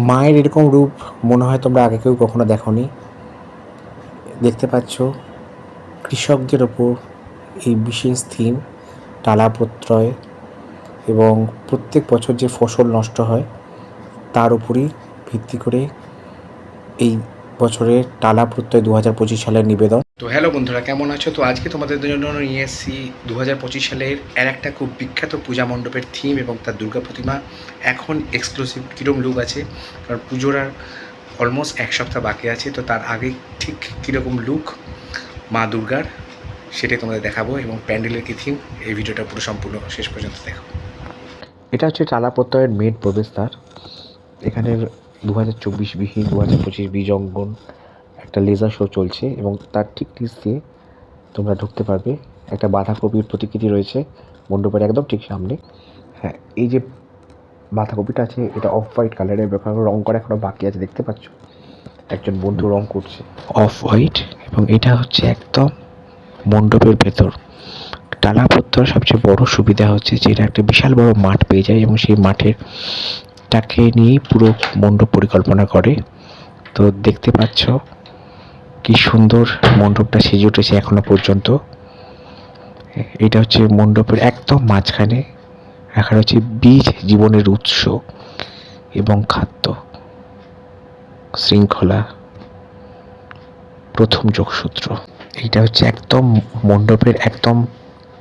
মায়ের এরকম রূপ মনে হয় তোমরা আগে কেউ কখনো দেখোনি। দেখতে পাচ্ছ কৃষকদের ওপর এই বিশেষ থিম টালা প্রত্যয় এবং প্রত্যেক বছর যে ফসল নষ্ট হয় তার উপরই ভিত্তি করে এই বছরের টালা প্রত্যয় দু হাজার পঁচিশ সালের নিবেদন। তো হ্যালো বন্ধুরা, কেমন আছো? তো আজকে তোমাদের জন্য নিয়ে এসেছি দু হাজার পঁচিশ সালের আর একটা খুব বিখ্যাত পূজা মণ্ডপের থিম এবং তার দুর্গা প্রতিমা। এখন এক্সক্লুসিভ কীরকম লুক আছে? কারণ পুজোর আর অলমোস্ট এক সপ্তাহ বাকি আছে, তো তার আগে ঠিক কীরকম লুক মা দুর্গার সেটাই তোমাদের দেখাবো এবং প্যান্ডেলের কী থিম এই ভিডিওটা পুরো সম্পূর্ণ শেষ পর্যন্ত দেখো। এটা হচ্ছে টালা প্রত্যয়ের প্রবেশদ্বার। এখানের দু হাজার চব্বিশ বিহি দু হাজার পঁচিশ বীজ অঙ্কন একটা লেজার শো চলছে এবং তার ঠিক নিচ দিয়ে তোমরা ঢুকতে পারবে। একটা বাঁধাকপির প্রতিকৃতি রয়েছে, মণ্ডপের একদম ঠিক সামনে। হ্যাঁ এই যে বাঁধাকপিটা আছে, এটা অফ হোয়াইট কালারের ব্যাপার, রং করা এখনও বাকি আছে, দেখতে পাচ্ছ? একজন বন্ধু রং করছে। অফ হোয়াইট এবং এটা হচ্ছে একদম মণ্ডপের ভেতর। টালা প্রত্যয়ের সবচেয়ে বড় সুবিধা হচ্ছে যে এটা একটা বিশাল বড় মাঠ পেয়ে যায় এবং সেই মাঠের টাকে নিয়েই পুরো মণ্ডপ পরিকল্পনা করে। তো দেখতে পাচ্ছ কি সুন্দর মণ্ডপটা সেজে উঠেছে এখনও পর্যন্ত। এটা হচ্ছে মণ্ডপের একদম মাঝখানে। রাখা হচ্ছে বীজ জীবনের উৎস এবং খাদ্য। শৃঙ্খলা। প্রথম যোগসূত্র। এইটা হচ্ছে একদম মণ্ডপের একদম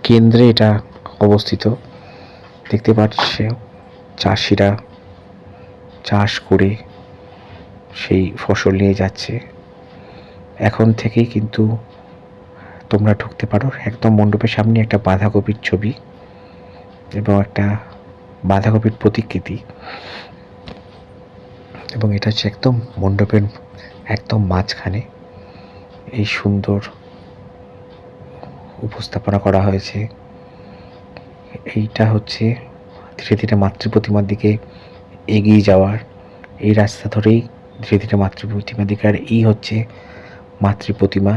কেন্দ্রে এটা অবস্থিত। দেখতে পাচ্ছে চাষিরা চাষ করে সেই ফসল নিয়ে যাচ্ছে। এখন থেকেই কিন্তু তোমরা ঢুকতে পারো। একদম মণ্ডপের সামনে একটা বাঁধাকপির ছবি এবং একটা বাঁধাকপির প্রতিকৃতি। এবং এটা হচ্ছে একদম মণ্ডপের একদম মাঝখানে এই সুন্দর উপস্থাপনা করা হয়েছে। এইটা হচ্ছে ধীরে ধীরে মাতৃ প্রতিমার দিকে এগিয়ে যাওয়ার। এই রাস্তা ধরেই ধীরে ধীরে মাতৃ প্রতিমার দিকে। আর এই হচ্ছে মাতৃ প্রতিমা,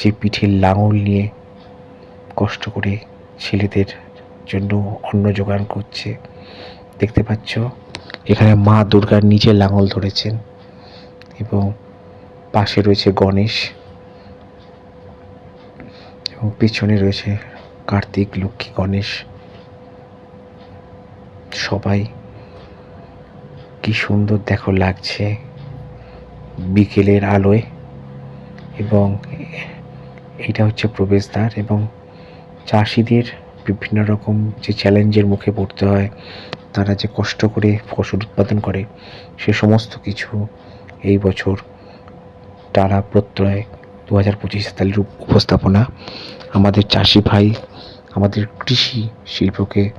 যে পিঠে লাঙল নিয়ে কষ্ট করে ছেলেদের জন্য অন্ন জোগাড় করছে। দেখতে পাচ্ছ, এখানে মা দুর্গার নিজে লাঙল ধরেছেন এবং পাশে রয়েছে গণেশ এবং পিছনে রয়েছে কার্তিক, লক্ষ্মী, গণেশ। সবাই কি সুন্দর দেখো লাগছে বিকেলের আলোয়। এবং এটা হচ্ছে প্রবেশদ্বার এবং চাষিদের বিভিন্ন রকম যে চ্যালেঞ্জের মুখে পড়তে হয়, তারা যে কষ্ট করে ফসল উৎপাদন করে, সে সমস্ত কিছু এই বছর টানা প্রত্যয় দু হাজার পঁচিশ সালের উপস্থাপনা। আমাদের চাষি ভাই, আমাদের কৃষি শিল্পকে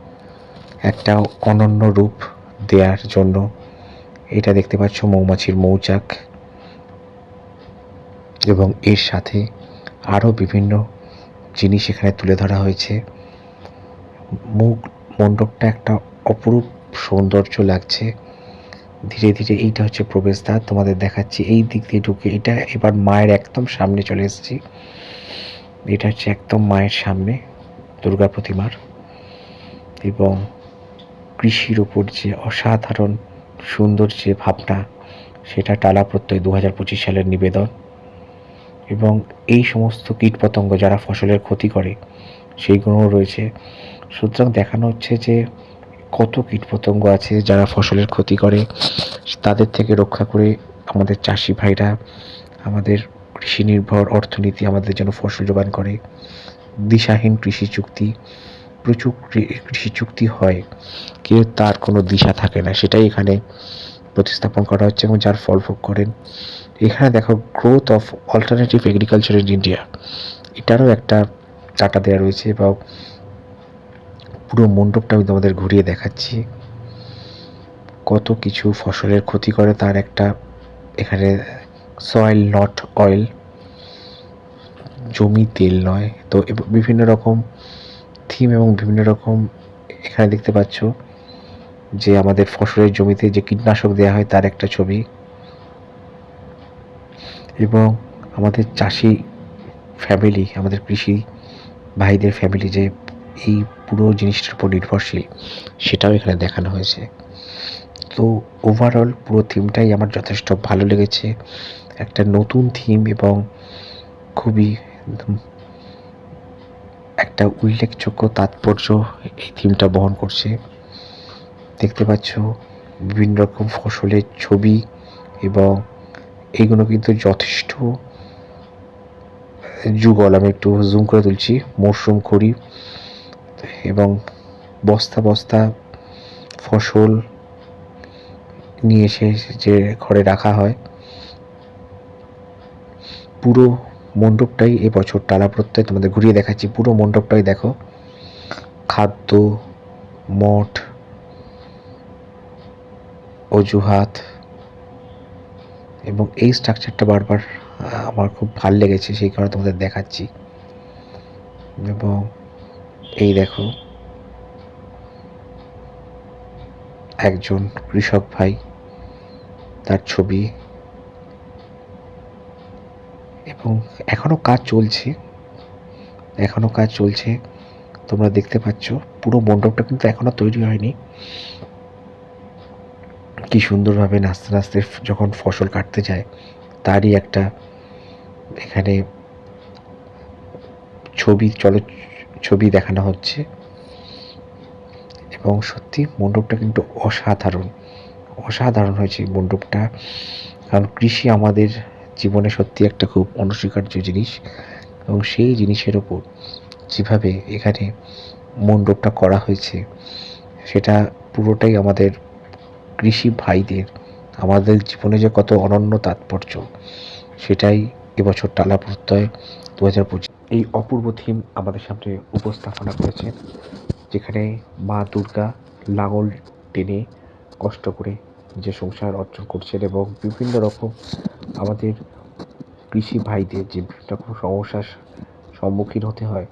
একটা অনন্য রূপ দেওয়ার জন্য এটা দেখতে পাচ্ছ, মৌমাছির মৌচাক। এবং এর সাথে আরও বিভিন্ন জিনিস এখানে তুলে ধরা হয়েছে। মুখ মণ্ডপটা একটা অপরূপ সৌন্দর্য লাগছে। ধীরে ধীরে এইটা হচ্ছে প্রবেশদ্বার, তোমাদের দেখাচ্ছি। এই দিক দিয়ে ঢুকে এটা এবার মায়ের একদম সামনে চলে এসেছি। এটা হচ্ছে একদম মায়ের সামনে, দুর্গা প্রতিমার। এবং কৃষির উপর যে অসাধারণ সুন্দর যে ভাবনা, সেটা টালা প্রত্যয় দু হাজার পঁচিশ সালের নিবেদন। এবং এই সমস্ত কীটপতঙ্গ যারা ফসলের ক্ষতি করে সেইগুলোও রয়েছে। সুতরাং দেখানো হচ্ছে যে কত কীটপতঙ্গ আছে যারা ফসলের ক্ষতি করে। তাদের থেকে রক্ষা করে আমাদের চাষি ভাইরা, আমাদের কৃষি নির্ভর অর্থনীতি আমাদের জন্য ফসল যোগান করে। দিশাহীন কৃষি চুক্তি, প্রচুর কৃষি চুক্তি হয় কিন্তু তার কোনো দিশা থাকে না। সেটাই এখানে প্রতিস্থাপন করা হচ্ছে এবং যার ফল ভোগ করেন। এখানে দেখো growth of alternative agriculture in India এটারও একটা ডাটা দেওয়া রয়েছে বা পুরো মণ্ডপটা আমি তোমাদের ঘুরিয়ে দেখাচ্ছি। কত কিছু ফসলের ক্ষতি করে তার একটা এখানে সয়েল নট অয়েল জমি, তেল নয়। তো বিভিন্ন রকম থিম এবং বিভিন্ন রকম এখানে দেখতে পাচ্ছ। যে আমাদের ফসলের জমিতে যে কীটনাশক দেওয়া হয় তার একটা ছবি। এবং আমাদের চাষি ফ্যামিলি আমাদের কৃষি ভাইদের ফ্যামিলি যে এই পুরো জিনিসটার উপর নির্ভরশীল, সেটাও এখানে দেখানো হয়েছে। তো ওভারঅল পুরো থিমটাই আমার যথেষ্ট ভালো লেগেছে। একটা নতুন থিম এবং খুবই একটা উল্লেখযোগ্য তাৎপর্য এই থিমটা বহন করছে। দেখতে পাচ্ছ বিভিন্ন রকম ফসলের ছবি এবং এইগুলো কিন্তু যথেষ্ট যুগল। আমি একটু জুম করে তুলছি মরশুম খড়ি এবং বস্তা বস্তা ফসল নিয়ে এসে যে ঘরে রাখা হয়। পুরো মণ্ডপটাই এবছর টালা প্রত্যয় তোমাদের ঘুরিয়ে দেখাচ্ছি। পুরো মণ্ডপটাই দেখো। খাদ্য, মঠ অজুহাত এবং এই স্ট্রাকচারটা বারবার আমার খুব ভালো লেগেছে, সেই কারণে তোমাদের দেখাচ্ছি। এবং এই দেখো, একজন কৃষক ভাই, তার ছবি এবং এখনও কাজ চলছে, এখনও কাজ চলছে, তোমরা দেখতে পাচ্ছ, পুরো মণ্ডপটা কিন্তু এখনও তৈরি হয়নি। কি সুন্দরভাবে নাচতে নাচতে যখন ফসল কাটতে যায়, তারই একটা এখানে ছবি চল ছবি দেখানো হচ্ছে। এবং সত্যি মণ্ডপটা কিন্তু অসাধারণ। অসাধারণ হয়েছে মণ্ডপটা। কারণ কৃষি আমাদের জীবনে সত্যি একটা খুব অনস্বীকার্য জিনিস। এবং সেই জিনিসের ওপর যেভাবে এখানে মণ্ডপটা করা হয়েছে, সেটা পুরোটাই আমাদের কৃষি ভাইদের আমাদের জীবনে যে কত অনন্য তাৎপর্য, সেটাই এবছর টালা প্রত্যয় দু হাজার পঁচিশ। এই অপূর্ব থিম আমাদের সামনে উপস্থাপনা করেছেন, যেখানে মা দুর্গা লাঙল টেনে কষ্ট করে যে সংসার অর্জন করছেন এবং বিভিন্ন রকম আমাদের কৃষি ভাইদের যে বিভিন্ন রকম সমস্যার সম্মুখীন হতে হয়,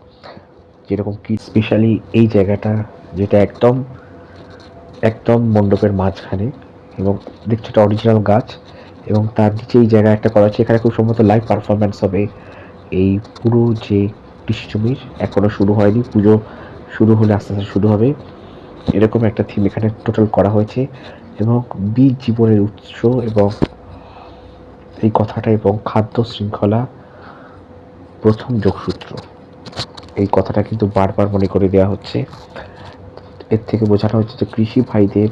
যেরকম কি স্পেশালি এই জায়গাটা যেটা একদম একদম মণ্ডপের মাঝখানে এবং দেখছ একটা অরিজিনাল গাছ এবং তার নিচে এই জায়গা একটা করা হচ্ছে এখানে খুব সম্ভবত লাইভ পারফরমেন্স হবে। এই পুরো যে কৃষি জমির এখনও শুরু হয়নি। পুজো শুরু হলে আস্তে আস্তে শুরু হবে। এরকম একটা থিম এখানে টোটাল করা হয়েছে এবং বীজ জীবনের উৎস এবং এই কথাটা এবং খাদ্য শৃঙ্খলা প্রথম যোগসূত্র। এই কথাটা কিন্তু বারবার মনে করে দেওয়া হচ্ছে। এর থেকে বোঝানো হচ্ছে যে কৃষি ভাইদের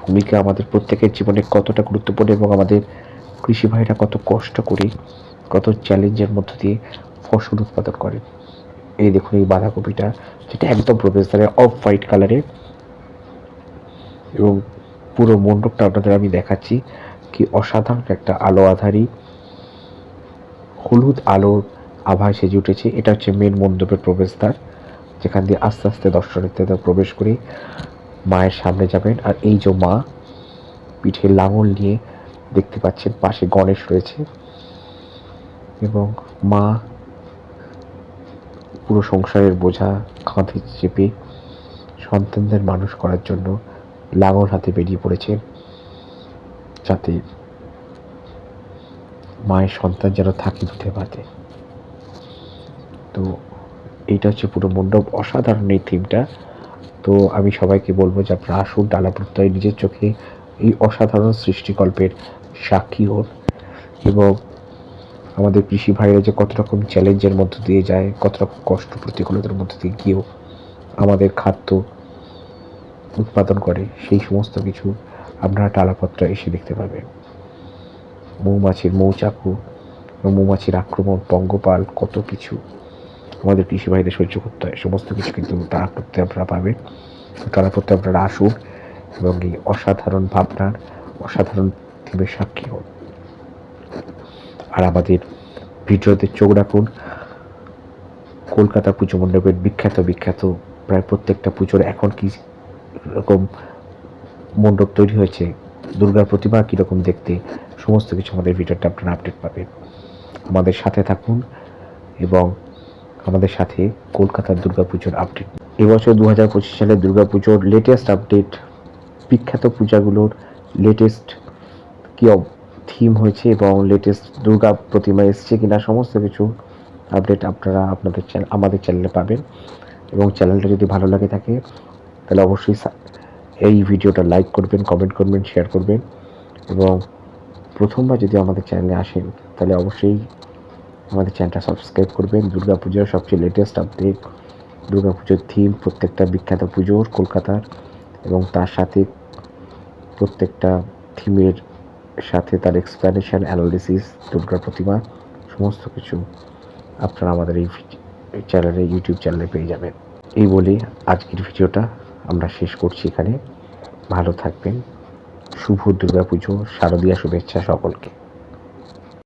ভূমিকা আমাদের প্রত্যেকের জীবনে কতটা গুরুত্বপূর্ণ এবং আমাদের কৃষি ভাইরা কত কষ্ট করে, কত চ্যালেঞ্জের মধ্য দিয়ে ফসল উৎপাদন করে। এই দেখুন এই বাঁধাকপিটা, যেটা একদম প্রবেশদ্বারে অফ হোয়াইট কালারের এবং পুরো মণ্ডপটা আপনাদের আমি দেখাচ্ছি কি অসাধারণ একটা আলো আধারী, হলুদ আলোর আভায় সেজে উঠেছে। এটা হচ্ছে মেন মণ্ডপের প্রবেশদ্বার। যেখান দিয়ে আস্তে আস্তে দর্শনার্থীরা প্রবেশ করে। মায়ের সামনে যাবেন আর এই যে মা পিঠে লাঙল নিয়ে দেখতে পাচ্ছেন পাশে গণেশ রয়েছে। এবং মা পুরো সংসারের বোঝা কাঁধে চেপে সন্তানদের মানুষ করার জন্য লাঙল হাতে বেরিয়ে পড়েছেন যাতে মায়ের সন্তান যেন থাকে দুধে ভাতে তো এইটা হচ্ছে পুরো মণ্ডপ অসাধারণ এই থিমটা তো আমি সবাইকে বলব যে আপনারা আসুন ডালা প্রত্যয় নিজের চোখে এই অসাধারণ সৃষ্টিকল্পের সাক্ষী হন এবং আমাদের কৃষি ভাইরা যে কত রকম চ্যালেঞ্জের মধ্য দিয়ে যায়, কত রকম কষ্ট প্রতিকূলতার মধ্য দিয়ে গিয়েও আমাদের খাদ্য উৎপাদন করে, সেই সমস্ত কিছু আপনারা টালাপত্র এসে দেখতে পাবেন। মৌমাছির মৌচাকু, মৌমাছির আক্রমণ, পঙ্গপাল, কত কিছু। আমাদের কৃষি ভাইদের সহ্য করতে হয়। সমস্ত কিছু কিন্তু তারা করতে আপনারা পাবেন তারা করতে আপনারা আসুন এবং এই অসাধারণ ভাবনার, অসাধারণ থিমের সাক্ষী হন আর আমাদের ভিডিওতে চোখ রাখুন। কলকাতা পুজো মণ্ডপের বিখ্যাত বিখ্যাত প্রায় প্রত্যেকটা পুজোর এখন কি রকম মণ্ডপ তৈরি হয়েছে, দুর্গার প্রতিমা কীরকম দেখতে, সমস্ত কিছু আমাদের ভিডিওটা আপনারা আপডেট পাবেন। আমাদের সাথে থাকুন এবং আমাদের সাথে কলকাতার দুর্গাপুজোর আপডেট এবছর দু হাজার পঁচিশ সালের দুর্গাপুজোর লেটেস্ট আপডেট বিখ্যাত পূজাগুলোর লেটেস্ট কী থিম হয়েছে এবং লেটেস্ট দুর্গা প্রতিমা এসছে কিনা সমস্ত কিছু আপডেট আপনারা আপনাদের চ্যানেল আমাদের চ্যানেলে পাবেন। এবং চ্যানেলটা যদি ভালো লাগে থাকে, তাহলে অবশ্যই এই ভিডিওটা লাইক করবেন কমেন্ট করবেন শেয়ার করবেন। এবং প্রথমবার যদি আমাদের চ্যানেলে আসেন, তাহলে অবশ্যই আমাদের চ্যানেলটা সাবস্ক্রাইব করবেন। দুর্গাপুজোর সবচেয়ে লেটেস্ট আপডেট দুর্গাপুজোর থিম প্রত্যেকটা বিখ্যাত পুজোর কলকাতার এবং তার সাথে প্রত্যেকটা থিমের সাথে তার এক্সপ্লানেশন অ্যানালিসিস দুর্গা প্রতিমা, সমস্ত কিছু আপনারা আমাদের এই চ্যানেলে ইউটিউব চ্যানেলে পেয়ে যাবেন। এই বলে আজকের ভিডিওটা আমরা শেষ করছি এখানে। ভালো থাকবেন। শুভ দুর্গাপুজো, শারদীয়া শুভেচ্ছা সকলকে।